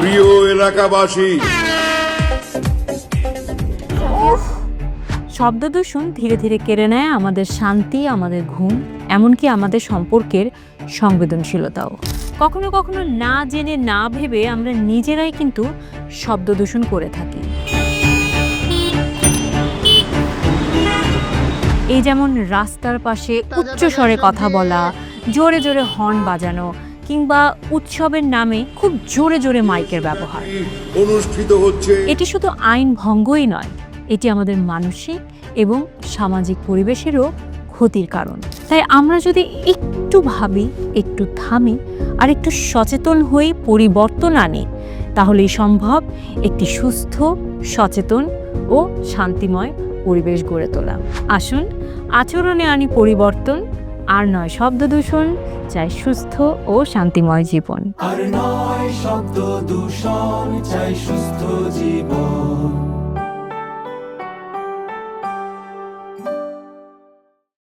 প্রিয় এলাকাবাসী। শব্দ দূষণ ধীরে ধীরে কেড়ে নেয় আমাদের শান্তি আমাদের ঘুম এমনকি আমাদের সম্পর্কের সংবেদনশীলতাও। কখনো কখনো না জেনে না ভেবে আমরা নিজেরাই কিন্তু শব্দ দূষণ করে থাকি। এই যেমন রাস্তার পাশে উচ্চ স্বরে কথা বলা জোরে জোরে হর্ন বাজানো কিংবা উৎসবের নামে খুব জোরে জোরে মাইকের ব্যবহার। অনুষ্ঠিত হচ্ছে এটি শুধু আইন ভঙ্গই নয় এটি আমাদের মানসিক এবং সামাজিক পরিবেশেরও ক্ষতির কারণ। তাই আমরা যদি একটু ভাবি একটু থামি আর একটু সচেতন হয়ে পরিবর্তন আনি তাহলেই সম্ভব একটি সুস্থ সচেতন ও শান্তিময় পরিবেশ গড়ে তোলা। আসুন আচরণে আনি পরিবর্তন আর নয়, শব্দ দূষণ চাই সুস্থ ও শান্তিময় জীবন। আর নয়, শব্দ দূষণ চাই সুস্থ জীবন।